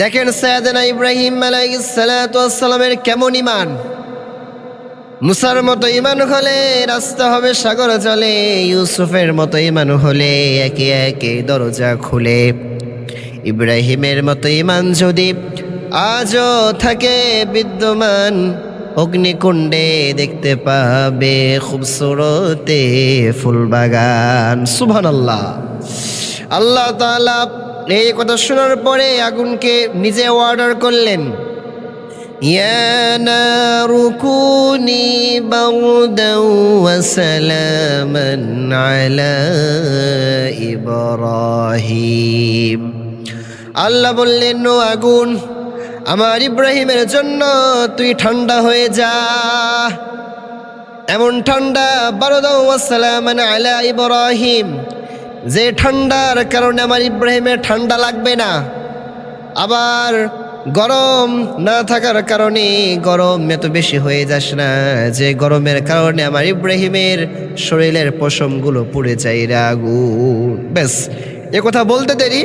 দেখেন সৈয়দনা ইব্রাহিম আলাইসালামের কেমন ইমান মুসার মতো ইমান হলে রাস্তা হবে, সাগর জলে, ইউসুফের মতো ইমান হলে একে একে দরজা খুলে। ইব্রাহিমের মতো ইমান যদি আজও থাকে বিদ্যমান, অগ্নিকুণ্ডে দেখতে পাবে খুবসুরতে ফুলবাগান। আল্লাহ আল্লাহ তাআলা এই কথা শোনার পরে আগুনকে নিজে অর্ডার করলেন يا نار كوني بردا وسلاما على إبراهيم আল্লাহ বললেন নো আগুন আমার ইব্রাহিমের জন্য তুই ঠান্ডা হয়ে যা এমন ঠান্ডা বারদাও ওয়াসালামান আলা ইব্রাহিম যে ঠান্ডার কারণে আমার ইব্রাহিমের ঠান্ডা লাগবে না, আবার গরম না থাকার কারণে গরম এত বেশি হয়ে যাস না। যে গরমের কারণে আমার ইব্রাহিমের শরীরের পশমগুলো পুড়ে যায় রে আগুন। ব্যাস, এ কথা বলতে দেরি,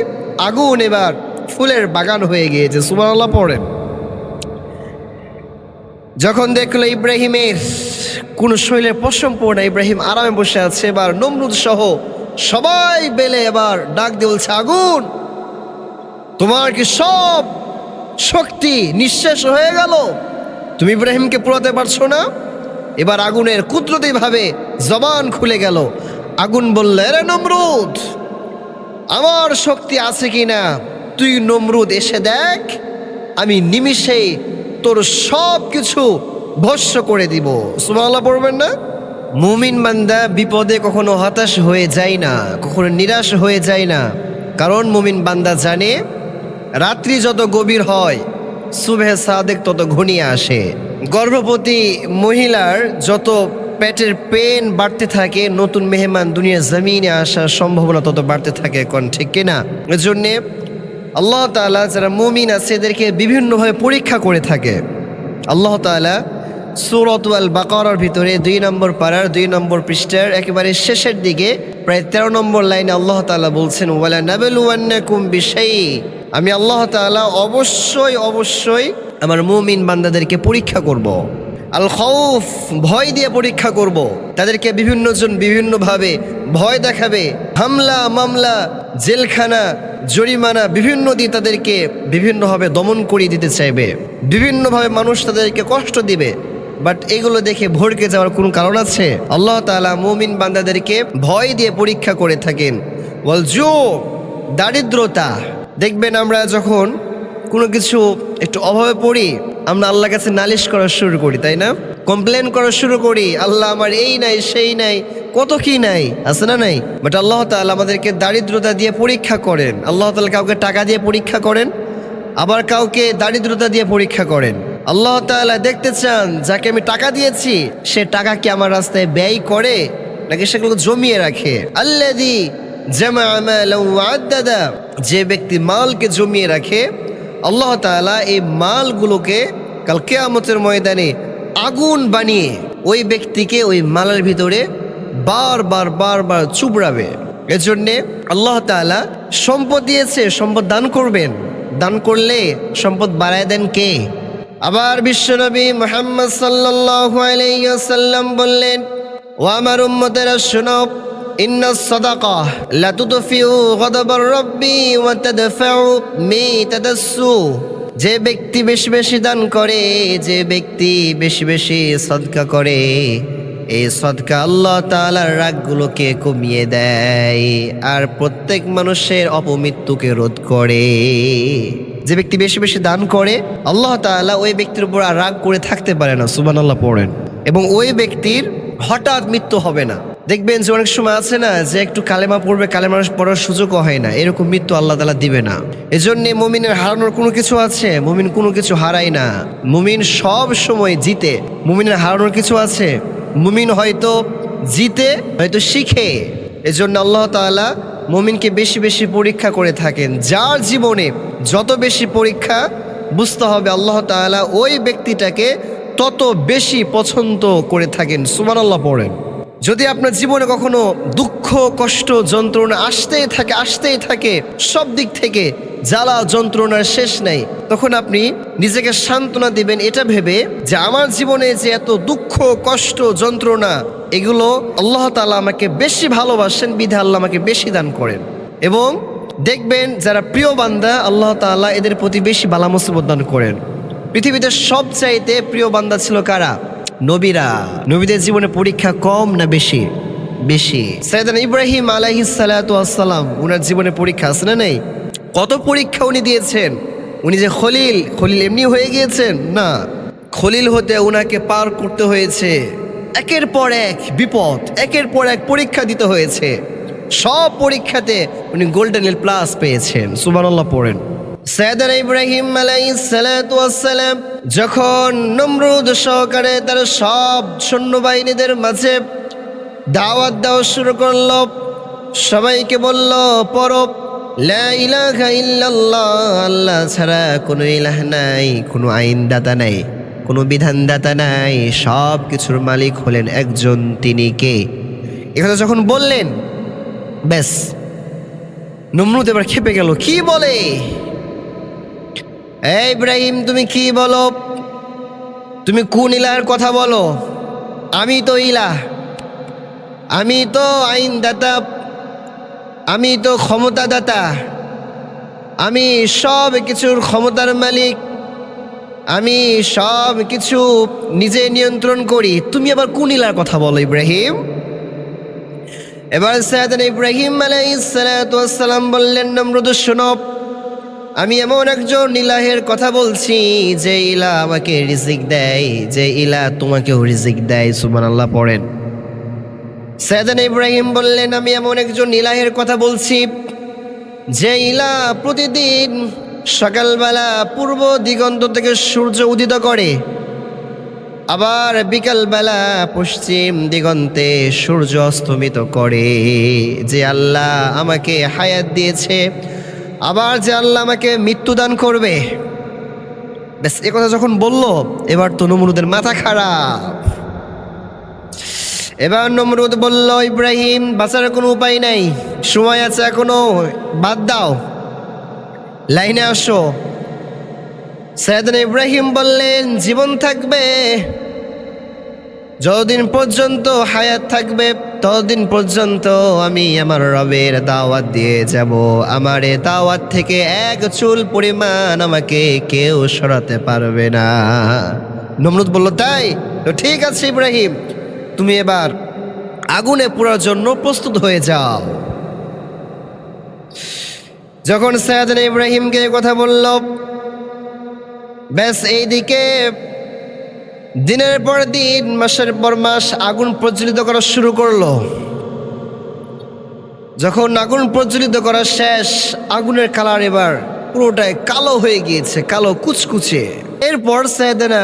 আগুন এবার ফুলের বাগান হয়ে গিয়েছে, সুবহানাল্লাহ পড়েন যখন দেখল ইব্রাহিমের কোনো শরীরের পশম পড়ে না, ইব্রাহিম আরামে বসে আছে, এবার নমরুদ সহ সবাই বেলে এবার ডাক দিয়ে বলছে, আগুন! তোমার কি সব শক্তি নিঃশেষ হয়ে গেল? তুমি ইব্রাহিমকে পোড়াতে পারছ না? এবার আগুনের কুদরতি ভাবে জবান খুলে গেল। আগুন বললে রে নমরুদ, আমার শক্তি আছে কি না তুই নমরুদ, এসে দেখ, আমি নিমিষেই তোর সব কিছু ভস্য করে দিব। সুমাল্লাহ পড়বেন না? মুমিন বান্দা বিপদে কখনো হতাশ হয়ে যায় না, কখনো নিরাশ হয়ে যায় না। কারণ মুমিন বান্দা জানে, রাত্রি যত গভীর হয়, সুবেহ সাদেক তত ঘনিয়ে আসে। গর্ভবতী মহিলার যত পেটের পেন বাড়তে থাকে, নতুন মেহমান দুনিয়া জমিনে আসার সম্ভাবনা তত বাড়তে থাকে কোন ঠিক কিনা এজন্যে আল্লাহ তাআলা যারা মুমিন আছে, এদেরকে বিভিন্নভাবে পরীক্ষা করে থাকে। আল্লাহ তাআলা সুরত আল বাকারার ভিতরে দুই নম্বর পাড়ার দুই নম্বর পৃষ্ঠার একেবারে শেষের দিকে প্রায় তেরো নম্বর লাইনে আল্লাহ তাআলা বলছেন আমি আল্লাহ তাআলা অবশ্যই অবশ্যই আমার মুমিন বান্দাদেরকে পরীক্ষা করব। আল খৌফ ভয় দিয়ে পরীক্ষা করব। তাদেরকে বিভিন্ন জন বিভিন্নভাবে ভয় দেখাবে হামলা, মামলা, জেলখানা, জরিমানা বিভিন্ন দিয়ে তাদেরকে বিভিন্নভাবে দমন করিয়ে দিতে চাইবে বিভিন্নভাবে মানুষ তাদেরকে কষ্ট দিবে বাট এগুলো দেখে ভড়কে যাওয়ার কোনো কারণ আছে? আল্লাহ তাআলা মুমিন বান্দাদেরকে ভয় দিয়ে পরীক্ষা করে থাকেন। ওয়াল জো, দারিদ্রতা। দেখবেন আমরা যখন কোনো কিছু একটু অভাবে পড়ি, আমরা আল্লাহর কাছে নালিশ করা শুরু করি, তাই না? কমপ্লেন করা শুরু করি, আল্লাহ আমার এই নাই, সেই নাই, কত কি নাই, আছে না নাই? বাট আল্লাহ তাআলা আমাদেরকে দারিদ্রতা দিয়ে পরীক্ষা করেন। আল্লাহ তাআলা কাউকে টাকা দিয়ে পরীক্ষা করেন, আবার কাউকে দারিদ্রতা দিয়ে পরীক্ষা করেন। আল্লাহ তাআলা দেখতে চান, যাকে আমি টাকা দিয়েছি, সে টাকা কি আমার রাস্তায় ব্যয় করে, নাকি সেগুলো জমিয়ে রাখে? আল্লাদি যে ব্যক্তি মালকে জমিয়ে রাখে, আল্লাহ তাআলা এই মালগুলোকে কাল কেয়ামতের ময়দানে আগুন বানিয়ে ওই ব্যক্তিকে ওই মালের ভিতরে বারবার বারবার চুবড়াবে। এজন্যে আল্লাহ তাআলা সম্পদ দিয়েছে, সম্পদ দান করবেন। দান করলে সম্পদ বাড়ায় দেন কে? আবার বিশ্বনবী মোহাম্মদ সাল্লাল্লাহু আলাইহি ওয়াসাল্লাম বললেন, ও আমার উম্মতেরা, শোনো, ইন্না সাদাকা লা তুদফিউ গদাবার রাব্বি ওয়া তাদফাউ মিতাদাসসু। যে ব্যক্তি বেশি বেশি দান করে, যে ব্যক্তি বেশি বেশি সদকা করে, এই সদকা আল্লাহ তাআলার রাগগুলোকে কমিয়ে দেয় আর প্রত্যেক মানুষের অপমৃত্যুকে রোধ করে। যে ব্যক্তি বেশি বেশি দান করে, আল্লাহ তাআলা ওই ব্যক্তির উপর আর রাগ করে থাকতে পারে না, সুবহানাল্লাহ পড়েন। এবং ওই ব্যক্তির হঠাৎ মৃত্যু হবে না। দেখবেন যে অনেক সময় আছে না, যে একটু কালেমা পড়বে কালেমা পড়ার সুযোগও হয় না, এরকম মৃত্যু আল্লাহ তালা দিবে না। এজন্য মুমিনের হারানোর কোনো কিছু আছে? মুমিন কোনো কিছু হারায় না। মুমিন সব সময় জিতে। মুমিনের হারানোর কিছু আছে? মুমিন হয়তো জিতে, হয়তো শিখে। এজন্য আল্লাহ তাআলা মুমিনকে বেশি বেশি পরীক্ষা করে থাকেন। যার জীবনে যত বেশি পরীক্ষা বুঝতে হবে, আল্লাহ তাআলা ওই ব্যক্তিটাকে তত বেশি পছন্দ করে থাকেন। সুমান আল্লাহ পড়েন। যদি আপনার জীবনে কখনো দুঃখ, কষ্ট, যন্ত্রণা আসতেই থাকে আসতেই থাকে, সব দিক থেকে জ্বালা, যন্ত্রণার শেষ নেই, তখন আপনি নিজেকে সান্ত্বনা দিবেন। এটা ভেবে যে আমার জীবনে যে এত দুঃখ, কষ্ট, যন্ত্রণা এগুলো আল্লাহ তালা আমাকে বেশি ভালোবাসেন বিধে আল্লাহ আমাকে বেশি দান করেন। এবং দেখবেন যারা প্রিয় বান্দা, আল্লাহ তাআলা এদের প্রতি বেশি বালা মুসিবত দান করেন। পৃথিবীতে সবচাইতে প্রিয় বান্দা ছিল কারা? নবীরা। নবীদের জীবনে পরীক্ষা কম না বেশি? বেশি। সৈয়দান ইব্রাহিম আলাইহিস সালাতু আসসালাম উনার জীবনে পরীক্ষা আছে না নেই? কত পরীক্ষা উনি দিয়েছেন? উনি যে খলিল খলিল এমনি হয়ে গিয়েছেন? না। খলিল হতে উনাকে পার করতে হয়েছে। একের পর এক বিপদ, একের পর এক পরীক্ষা দিতে হয়েছে। সব পরীক্ষাতে উনি গোল্ডেন প্লাস পেয়েছেন। সুবহানাল্লাহ পড়েন। সৈয়দান ইব্রাহিম আলাইসালাম যখন নমরুদ সহকারে তার সব সৈন্যবাহিনীদের মাঝে দাওয়াত দেওয়া শুরু করল, সবাইকে বলল পরব আল্লাহ ছাড়া কোনো ইলাহ নাই, কোনো আইনদাতা নাই। কোনো বিধানদাতা নাই সব কিছুর মালিক হলেন একজন তিনি কে? এখানে যখন বললেন, ব্যাস, নমরুদ এবার খেপে গেল, কি বলে? ইব্রাহিম, তুমি কি বলো? তুমি কোন ইলার কথা বলো? আমি তো ইলা আমি তো আইনদাতা। আমি তো ক্ষমতাদাতা। আমি সব কিছুর ক্ষমতার মালিক। আমি সব কিছু নিজে নিয়ন্ত্রণ করি। তুমি আবার কোন ইলার কথা বলো, ইব্রাহিম? এবার সৈয়দান ইব্রাহিম আলাইসালাম বললেন, নমরুদ শোনব আমি এমন একজন ইলাহের কথা বলছি, যে ইলা আমাকে রিজিক দেয়, যে ইলা তোমাকেও রিজিক দেয়। সুমান আল্লাহ পড়েন। সৈয়দান ইব্রাহিম বললেন, আমি এমন একজন ইলাহের কথা বলছি, যে ইলা প্রতিদিন সকালবেলা পূর্ব দিগন্ত থেকে সূর্য উদিত করে। আবার বিকালবেলা পশ্চিম দিগন্তে সূর্য অস্তমিত করে। যে আল্লাহ আমাকে হায়াত দিয়েছে, আবার যে আল্লাহ আমাকে মৃত্যুদান করবে। ব্যাস, এ কথা যখন বলল, এবার তো নমরুদের মাথা খারাপ। এবার নমরুদ বলল, ইব্রাহিম, বাঁচার কোনো উপায় নাই। সময় আছে এখনও, বাদ দাও। লাইনে আসো। সৈয়দন ইব্রাহিম বললেন, জীবন থাকবে, যতদিন পর্যন্ত হায়াত থাকবে, ততদিন পর্যন্ত আমি আমার রবের দাওয়াত দিয়ে যাব। আমার এ দাওয়াত থেকে এক চুল পরিমাণ আমাকে কেউ সরাতে পারবে না। নমরুদ বলল, তাই? তো ঠিক আছে ইব্রাহিম, তুমি এবার আগুনে পোড়ার জন্য প্রস্তুত হয়ে যাও। যখন সৈয়দ ইব্রাহিমকে কথা বলল, ব্যাস, এইদিকে দিনের পর দিন, মাসের পর মাস আগুন প্রজ্বলিত করা শুরু করল। যখন আগুন প্রজ্বলিত করা শেষ, আগুনের কালার এবার পুরোটাই কালো হয়ে গিয়েছে, কালো কুচকুচে। এরপর সৈয়দনা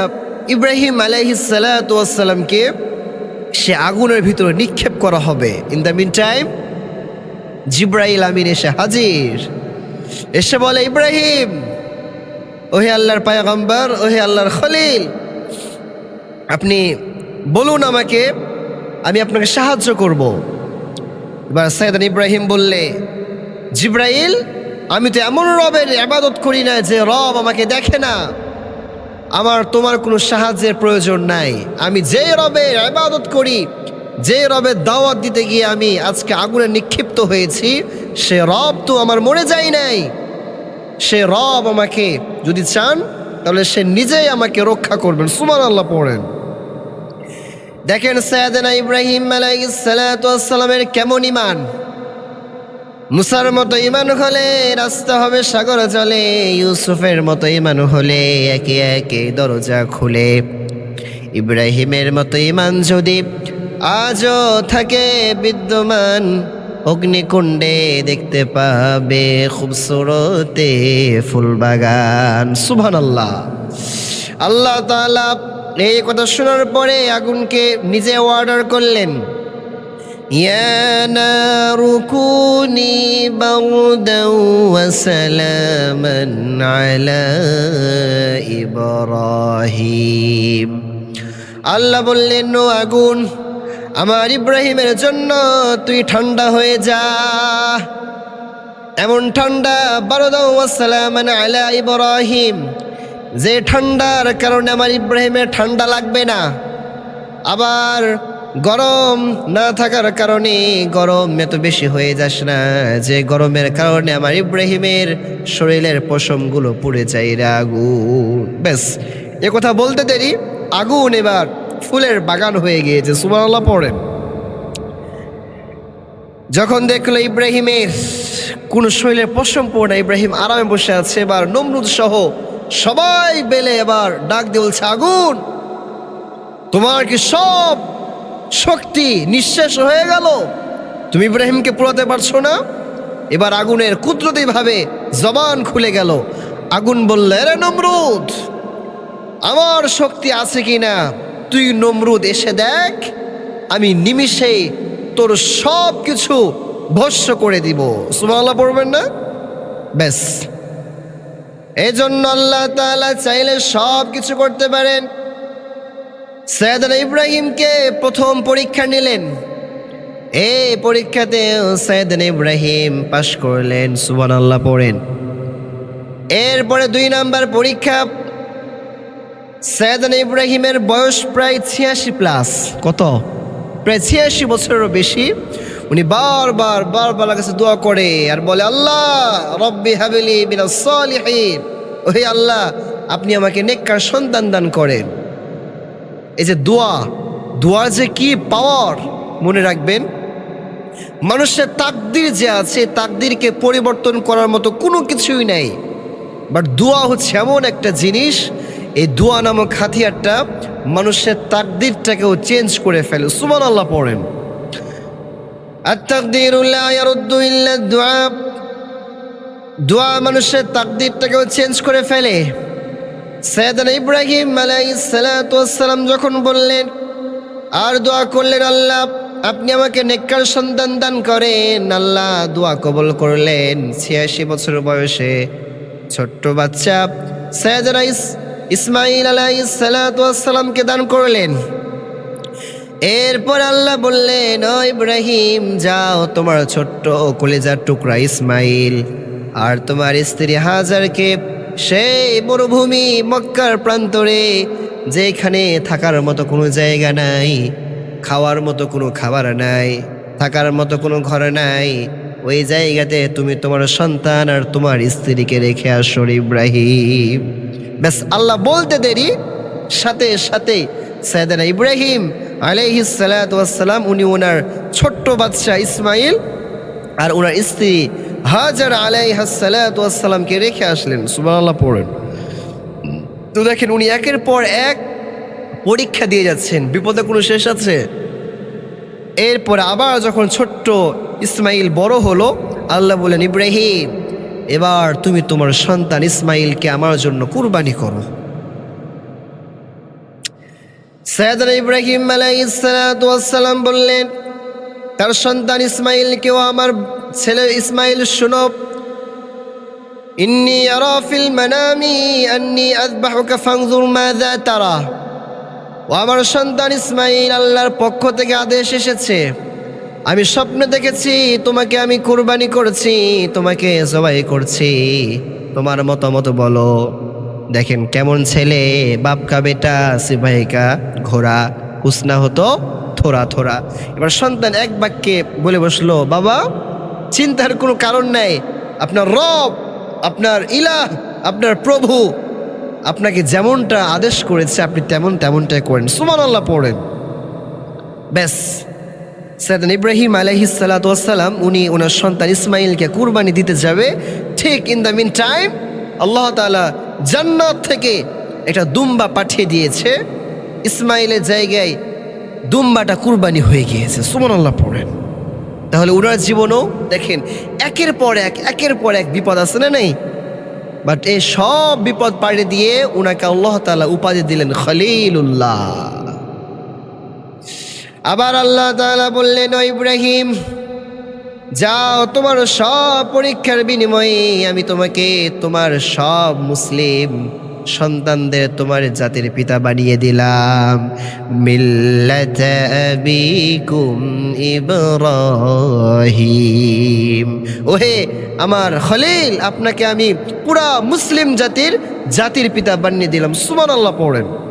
ইব্রাহিম আলাইহিসালামকে সে আগুনের ভিতরে নিক্ষেপ করা হবে। ইন দ্য মিন টাইম জিব্রাইল আমিন এসে হাজির। এসে বলে, ইব্রাহিম, ওহে আল্লাহর পায়গম্বর, ওহে আল্লাহর খলিল, আপনি বলুন আমাকে, আমি আপনাকে সাহায্য করব। এবার সৈয়দান ইব্রাহিম বললে, জিব্রাইল, আমি তো এমন রবের আবাদত করি না যে রব আমাকে দেখে না। আমার তোমার কোনো সাহায্যের প্রয়োজন নাই। আমি যে রবের আবাদত করি যে রবের দাওয়াত দিতে গিয়ে আমি আজকে আগুনে নিক্ষিপ্ত হয়েছি সে রব তো আমার মরে যায় নাই। সে রব আমাকে যদি চান, তাহলে সে নিজেই আমাকে রক্ষা করবেন। সুমান আল্লাহ পড়েন। দেখেন সৈয়দনা ইব্রাহিম আলাইসালামের কেমন ইমান মুসার মতো ইমান হলে রাস্তা হবে, সাগর জলে ইউসুফের মতো ইমান হলে একে একে দরজা খুলে। ইব্রাহিমের মতো ইমান যদি আজও থাকে বিদ্যমান অগ্নিকুণ্ডে দেখতে পাবে খুবসুরতে ফুলবাগান। সুভান আল্লাহ আল্লাহ তালা এই কথা শোনার পরে আগুনকে নিজে অর্ডার করলেন। রুকুনি আল্লাহ বললেন, ও আগুন আমার ইব্রাহিমের জন্য তুই ঠান্ডা হয়ে যা। এমন ঠান্ডা ওয়াসালামান আলা ইব্রাহিম। যে ঠান্ডার কারণে আমার ইব্রাহিমের ঠান্ডা লাগবে না। আবার গরম না থাকার কারণে গরম এত বেশি হয়ে যাস না। যে গরমের কারণে আমার ইব্রাহিমের শরীরের পশমগুলো পুড়ে যায় রে আগুন। ব্যাস, এ কথা বলতে দেরি। আগুন এবার। ফুলের বাগান হয়ে গিয়েছে, সুবহানাল্লাহ পড়েন। যখন দেখল ইব্রাহিমের কোন শৈলের পশম পড়ে না ইব্রাহিম আরামে বসে আছে, এবার নমরুদ সহ সবাই বেলে এবার ডাক দিয়ে বলছে, আগুন! তোমার কি সব শক্তি নিঃশেষ হয়ে গেল? তুমি ইব্রাহিমকে পুরাতে পারছ না? এবার আগুনের কুদরতি ভাবে জবান খুলে গেল। আগুন বললে রে নমরুদ, আমার শক্তি আছে কি না তুই নমরুদ এসে দেখ, আমি নিমিষেই তোর সব কিছু ভস্য করে দিব। সুমাল্লাহ পড়বেন না? ব্যাস। এই জন্য আল্লাহ তাআলা চাইলে সব কিছু করতে পারেন। সৈয়দনা ইব্রাহিমকে প্রথম পরীক্ষা নিলেন। এই পরীক্ষাতে সৈয়দনা ইব্রাহিম পাশ করলেন সুবান আল্লাহ পড়েন। এরপরে দুই নাম্বার পরীক্ষা সৈয়দনা ইব্রাহিমের বয়স প্রায় ছিয়াশি প্লাস। কত? প্রায় ছিয়াশি বছরেরও বেশি। উনি বারবার বারবার কাছে দোয়া করে আর বলে, আল্লাহ, রব্বি হাবিলি মিনাস সালিহিন। ওহে আল্লাহ, আপনি আমাকে নেককার সন্তান দান করেন। এই যে দোয়া, দোয়ার যে কি পাওয়ার, মনে রাখবেন? মানুষের তাকদির যে আছে, তাকদিরকে পরিবর্তন করার মতো কোনো কিছুই নাই। বাট দোয়া হচ্ছে এমন একটা জিনিস এই দোয়া নামক হাতিয়ারটা মানুষের তাকদিরটাকেও চেঞ্জ করে ফেলে। সুমান আল্লাহ পড়েন দোয়া। মানুষের তাকদিরটাকেও চেঞ্জ করে ফেলে। সৈয়দান ইব্রাহিম আলাই সালাতাম যখন বললেন, আর দোয়া করলেন আল্লাহ, আপনি আমাকে নেককার সন্তান দান করেন। আল্লাহ দোয়া কবল করলেন ছিয়াশি বছর বয়সে। ছোট্ট বাচ্চা সৈয়দান ইসমাইল আলাইসালামকে দান করলেন। এরপর আল্লাহ বললেন, ও ইব্রাহিম, যাও তোমার ছোট্ট কলেজার টুকরা ইসমাইল আর তোমার স্ত্রী হাজারকে সেই মরুভূমি মক্কার প্রান্তরে, যেখানে থাকার মতো কোনো জায়গা নাই, খাওয়ার মতো কোনো খাবার নাই, থাকার মতো কোনো ঘর নাই। ওই জায়গাতে তুমি তোমার সন্তান আর তোমার স্ত্রীকে রেখে আসো ইব্রাহিম। ব্যাস, আল্লাহ বলতে দেরি। সাথে সাথে সৈয়দনা ইব্রাহিম আলাইহিস সালাম উনি ওনার ছোট্ট বাদশাহ ইসমাইল আর ওনার স্ত্রী হাজার আলাইহাসালামকে রেখে আসলেন। সুবহানাল্লাহ, পড়েন। তো দেখেন, উনি একের পর এক পরীক্ষা দিয়ে যাচ্ছেন। বিপদে কোনো শেষ আছে? এরপর আবার যখন ছোট্ট ইসমাইল বড় হলো, আল্লাহ বলেন ইব্রাহিম এবার তুমি তোমার সন্তান ইসমাইলকে আমার জন্য কুরবানি করো। সৈয়দনা ইব্রাহিম আলাইসালাম বললেন, তার সন্তান ইসমাইলকেও আমার ছেলে ইসমাইল শুনো। ইন্নি আরা ফিল মানামি আন্নি আযবাহুকা ফানজুর মাযা তারা। ও আমার সন্তান ইসমাইল আল্লাহর পক্ষ থেকে আদেশ এসেছে। আমি স্বপ্নে দেখেছি, তোমাকে আমি কুরবানি করছি, তোমাকে জবাই করছি। তোমার মতামত বলো। দেখেন কেমন ছেলে, বাপকা বেটা, সিপাহিকা ঘোড়া কুসনা হতো থোড়া থোড়া। এবার সন্তান এক বাক্যে বলে বসল, বাবা, চিন্তার কোনো কারণ নাই। আপনার রব, আপনার ইলাহ, আপনার প্রভু, আপনাকে যেমনটা আদেশ করেছে, আপনি তেমন তেমনটাই করেন। সুমান আল্লাহ পড়েন। ব্যাস। সৈয়দান ইব্রাহিম আলহিসাল্লাম উনি ওনার সন্তান ইসমাইলকে কুরবানি দিতে যাবে। ঠিক ইন দ্য মিন টাইম আল্লাহ তাআলা জান্নাত থেকে একটা দুম্বা পাঠিয়ে দিয়েছে। ইসমাইলের জায়গায় দুম্বাটা কুরবানি হয়ে গিয়েছে। সুমন আল্লাহ পড়েন। তাহলে ওনার জীবনও দেখেন, একের পর এক, একের পর এক বিপদ আছে না নেই? বাট এই সব বিপদ পাড়ে দিয়ে ওনাকে আল্লাহ তাআলা উপাধি দিলেন খলিলুল্লাহ। আবার আল্লাহ তাআলা বললেন, "ও ইব্রাহিম, যাও, তোমার সব পরীক্ষার বিনিময়ে আমি তোমাকে তোমার সব মুসলিম সন্তানদের তোমার জাতির পিতা বানিয়ে দিলাম। ইব্রাহিম। ওহে আমার খলিল, আপনাকে আমি পুরা মুসলিম জাতির জাতির পিতা বানিয়ে দিলাম। সুমান আল্লাহ পড়েন।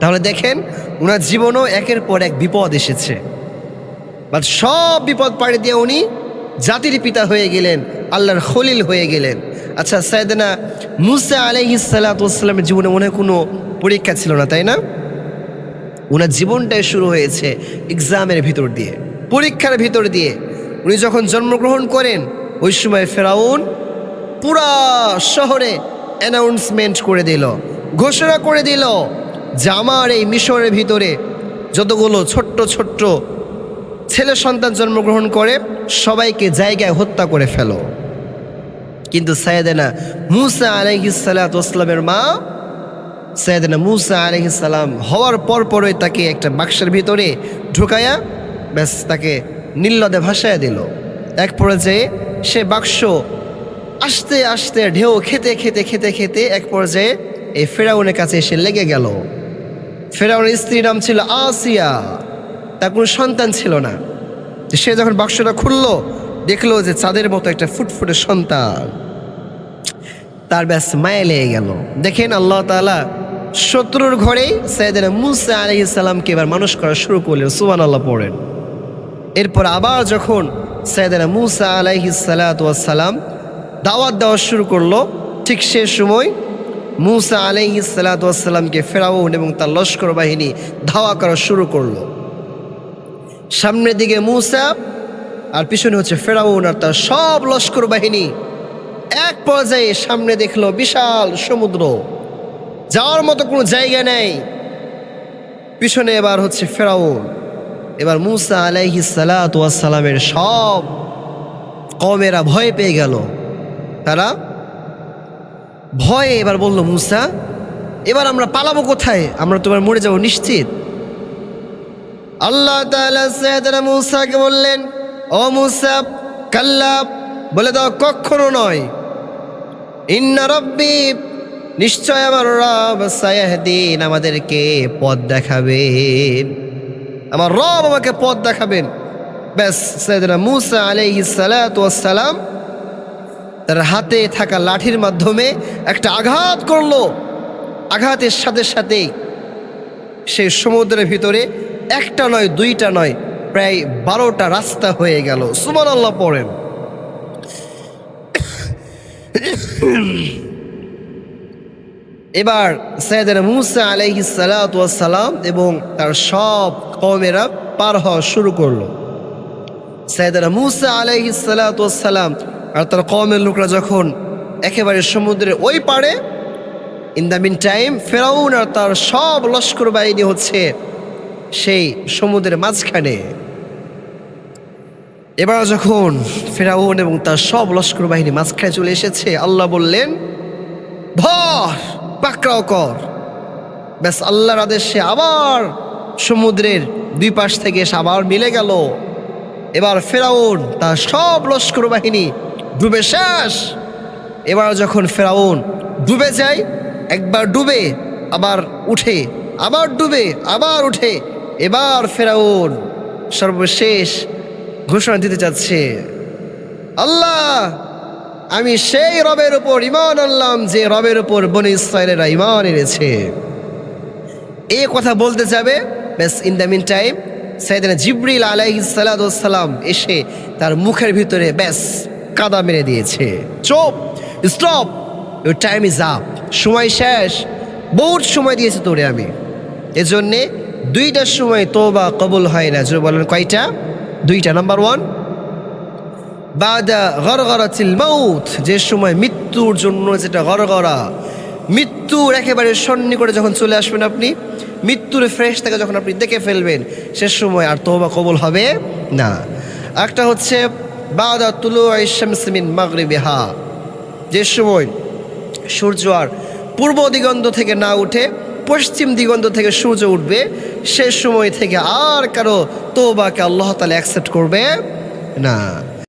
তাহলে দেখেন ওনার জীবনও একের পর এক বিপদ এসেছে। বাট সব বিপদ পাড়ি দিয়ে উনি জাতির পিতা হয়ে গেলেন, আল্লাহর খলিল হয়ে গেলেন। আচ্ছা সাইদানা মুসা আলহি সালাতামের জীবনে মনে কোনো পরীক্ষা ছিল না, তাই না? ওনার জীবনটাই শুরু হয়েছে এক্সামের ভিতর দিয়ে, পরীক্ষার ভিতর দিয়ে। উনি যখন জন্মগ্রহণ করেন, ওই সময় ফেরাউন পুরা শহরে অ্যানাউন্সমেন্ট করে দিল, ঘোষণা করে দিল যে আমার এই মিশরের ভিতরে যতগুলো ছোট্ট ছোট্ট ছেলে সন্তান জন্মগ্রহণ করে, সবাইকে জায়গায় হত্যা করে ফেলো। কিন্তু সাইয়েদেনা মুসা আলহিসাল্লামের মা সৈয়দনা মুসা আলহিসাল্লাম হওয়ার পর পরই তাকে একটা বাক্সের ভিতরে ঢুকায়া ব্যাস তাকে নীল্লদে ভাসায় দিল। এক পর্যায়ে সে বাক্স আস্তে আস্তে ঢেউ খেতে খেতে খেতে খেতে এক পর্যায়ে এই ফেরাউনের কাছে এসে লেগে গেল। ফেরাউনের স্ত্রীর নাম ছিল আসিয়া। তার কোনো সন্তান ছিল না। সে যখন বাক্সটা খুললো, দেখল যে চাঁদের মতো একটা ফুটফুটে সন্তান। তার ব্যাস মায়ে লেগে গেল। দেখেন আল্লাহ তালা শত্রুর ঘরেই সৈয়দনা মুসা আলি ইসলামকে এবার মানুষ করা শুরু করলেন। সুবান আল্লাহ পড়েন। এরপর আবার যখন সৈয়দনা মুসা আলাইহি সালাম দাওয়াত দেওয়া শুরু করল, ঠিক সে সময় মুসা আলাইহি সালাতামকে ফেরাউন এবং তার লস্কর বাহিনী ধাওয়া করা শুরু করল। সামনের দিকে মুসা আর পিছনে হচ্ছে ফেরাউন আর তার সব লস্কর বাহিনী এক পর্যায়ে সামনে দেখল বিশাল সমুদ্র। যাওয়ার মতো কোনো জায়গা নেই। পিছনে এবার হচ্ছে ফেরাউন। এবার মুসা আলাইহি সালামের সব কমেরা ভয় পেয়ে গেল। তারা ভয়ে এবার বলল, মুসা, এবার আমরা পালাবো কোথায়? আমরা তোমার মরে যাব নিশ্চিত। আল্লাহ মুসাকে বললেন, ও মুসা কাল্লা বলে দাও কখনো নয়। ইন্না নিশ্চয় আমার রব সায়াহদিন আমাদেরকে পথ দেখাবেন। আমার রব আমাকে পথ দেখাবেন। ব্যাস, সৈয়দনা মুসা আলাইহিস সালাম তার হাতে থাকা লাঠির মাধ্যমে একটা আঘাত করল। আঘাতের সাথে সাথেই সেই সমুদ্রের ভিতরে একটা নয়, দুইটা নয়, প্রায় বারোটা রাস্তা হয়ে গেল। সুমান আল্লাহ পড়েন। এবার সৈয়দের মুসা আলাইহি সালাম এবং তার সব কমেরা পার হওয়া শুরু করল। সৈয়দের মুসা আলাইহি সালাম আর তার কমের লোকরা যখন একেবারে সমুদ্রের ওই পারে ইন দ্য মিন টাইম ফেরাউন আর তার সব লস্কর বাহিনী হচ্ছে সেই সমুদ্রের মাঝখানে। এবার যখন ফেরাউন এবং তার সব লস্কর বাহিনী মাঝখানে চলে এসেছে, আল্লাহ বললেন, ধর, পাকড়াও কর। ব্যাস, আল্লাহর আদেশে আবার সমুদ্রের দুই পাশ থেকে এসে আবার মিলে গেল। এবার ফেরাউন তার সব লস্কর বাহিনী ডুবে শেষ। এবার যখন ফেরাউন ডুবে যায়, একবার ডুবে, আবার উঠে, আবার ডুবে, আবার উঠে, এবার ফেরাউন সর্বশেষ ঘোষণা দিতে চাচ্ছে আল্লাহ, আমি সেই রবের উপর ইমান আনলাম যে রবের উপর বনি ইসরায়েলেরা ইমান এনেছে। এই কথা বলতে যাবে, ব্যাস ইন দ্য মিন টাইম সাইদানা জিব্রিল আলাইসালাম এসে তার মুখের ভিতরে, ব্যাস কাদা মেরে দিয়েছে। চোপ stop your time is up সময় শেষ, বহুত সময় দিয়েছে তোরে আমি। এজন্যে দুইটার সময় তোবা কবুল হয় না। যদি বলেন কয়টা? দুইটা। নাম্বার ওয়ান বাদা গরগরাতিল মৌত যে সময় মৃত্যুর জন্য যেটা গরগরা, মৃত্যুর একেবারে সন্নি করে যখন চলে আসবেন আপনি, মৃত্যুর ফ্রেশ থেকে যখন আপনি দেখে ফেলবেন, সে সময় আর তোবা কবুল হবে না। একটা হচ্ছে বাদা তুলু আইসামসমিন মাগরে বেহা যে সময় সূর্য আর পূর্ব দিগন্ত থেকে না উঠে পশ্চিম দিগন্ত থেকে সূর্য উঠবে, সে সময় থেকে আর কারও তোবাকে আল্লাহ তালে অ্যাকসেপ্ট করবে না।